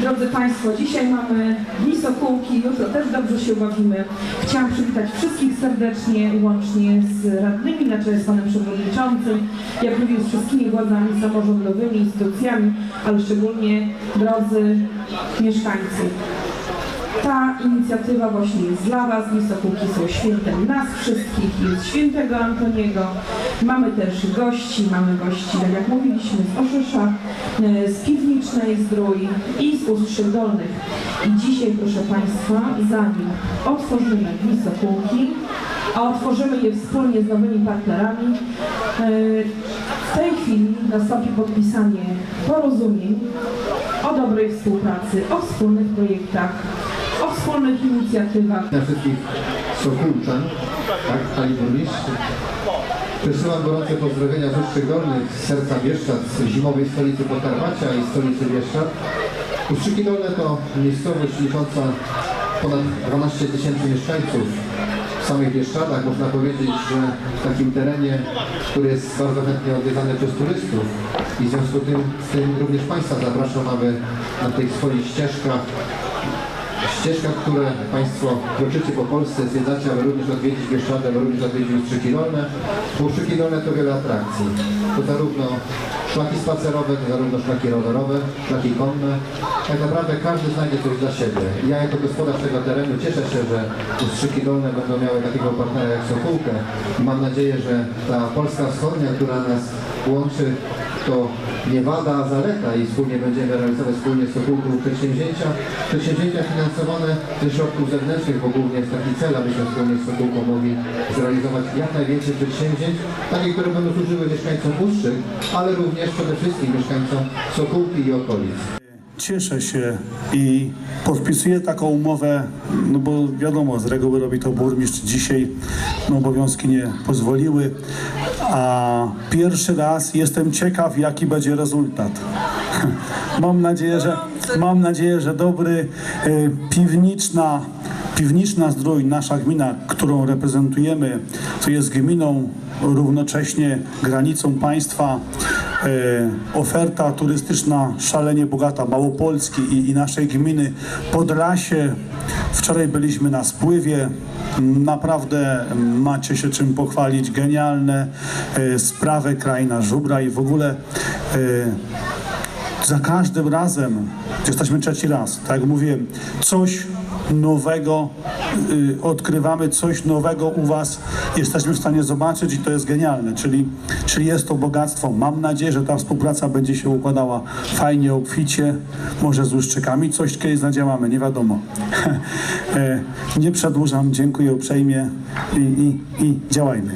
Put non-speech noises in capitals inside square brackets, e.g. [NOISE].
Drodzy Państwo, dzisiaj mamy Dni Sokółki, jutro też dobrze się bawimy. Chciałam przywitać wszystkich serdecznie, łącznie z radnymi, na czele z Panem Przewodniczącym, jak również z wszystkimi władzami samorządowymi, instytucjami, ale szczególnie drodzy mieszkańcy. Ta inicjatywa właśnie jest dla Was. Dni Sokółki są świętem nas wszystkich, jest świętego Antoniego. Mamy też gości, mamy gości, tak jak mówiliśmy, z Oszysza, e, z Piwnicznej Zdrój i z Ustrzyk Dolnych. I dzisiaj, proszę Państwa, zanim otworzymy Dni Sokółki, a otworzymy je wspólnie z nowymi partnerami, e, w tej chwili nastąpi podpisanie porozumień o dobrej współpracy, o wspólnych projektach, o wspólnych inicjatywach. dla wszystkich Sokółczan, tak, Pani Burmistrz. Przesyłam gorące pozdrowienia z Ustrzyk Dolnych, z serca Bieszczad, z zimowej stolicy Podkarpacia i stolicy Bieszczad. Ustrzyki Dolne to miejscowość licząca ponad 12 tysięcy mieszkańców. W samych Bieszczadach można powiedzieć, że w takim terenie, który jest bardzo chętnie odwiedzany przez turystów i w związku tym, z tym również Państwa zapraszam, aby na tych swoich ścieżkach ścieżkach, które Państwo kroczycie po Polsce, zwiedzacie, aby również odwiedzić Bieszczady, aby również odwiedzić Ustrzyki Dolne. Ustrzyki Dolne to wiele atrakcji. To zarówno szlaki spacerowe, to zarówno szlaki rowerowe, szlaki konne. Tak naprawdę każdy znajdzie coś dla siebie. Ja jako gospodarz tego terenu cieszę się, że Ustrzyki Dolne będą miały takiego partnera jak Sokółkę. Mam nadzieję, że ta Polska Wschodnia, która nas łączy, to nie wada, a zaleta i wspólnie będziemy realizować wspólnie z Sokółką przedsięwzięcia. Przedsięwzięcia finansowane ze środków zewnętrznych, bo głównie jest taki cel, abyśmy wspólnie z Sokółką mogli zrealizować jak najwięcej przedsięwzięć, takie, które będą służyły mieszkańcom Ustrzyk, ale również przede wszystkim mieszkańcom Sokółki i okolic. Cieszę się i podpisuję taką umowę, no bo wiadomo, z reguły robi to burmistrz. Dzisiaj no, obowiązki nie pozwoliły, a pierwszy raz jestem ciekaw, jaki będzie rezultat. [LAUGHS] Mam nadzieję, że, mam nadzieję, że dobry, y, piwniczna, piwniczna zdrój, nasza gmina, którą reprezentujemy, to jest gminą równocześnie granicą państwa, e, oferta turystyczna szalenie bogata Małopolski i, i naszej gminy Podlasie. Wczoraj byliśmy na spływie. Naprawdę macie się czym pochwalić. Genialne e, sprawy kraina Żubra i w ogóle e, za każdym razem, jesteśmy trzeci raz, tak jak mówiłem, coś nowego y, odkrywamy, coś nowego u Was jesteśmy w stanie zobaczyć i to jest genialne, czyli, czyli jest to bogactwo. Mam nadzieję, że ta współpraca będzie się układała fajnie, obficie, może z łuszczykami coś kiedyś zadziałamy, nie wiadomo. [LAUGHS] E, nie przedłużam, dziękuję uprzejmie i, i, i działajmy.